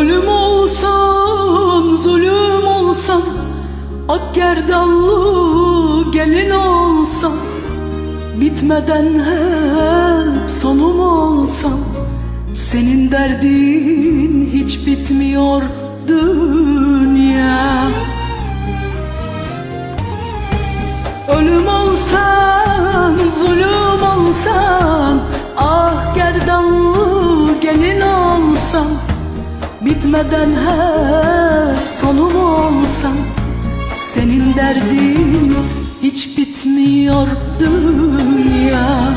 Ölüm olsan, zulüm olsan Ak gerdanlı gelin olsan Bitmeden hep sonum olsan Senin derdin Bitmeden hep sonum olsan Senin derdin hiç bitmiyor dünya.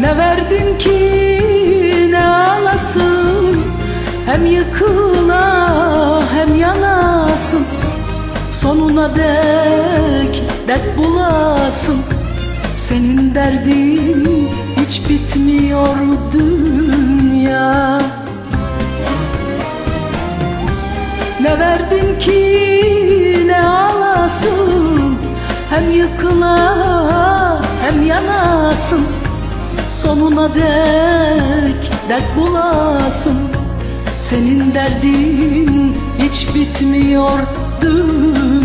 Ne verdin ki ne alasın? Hem yıkıla hem yanasın. Sonuna dek dert bulasın. Senin derdin hiç bitmiyor Ne verdin ki? Ne alasın? Hem yıkıla hem yanasın. Sonuna dek dert bulasın. Senin derdin hiç bitmiyor dünya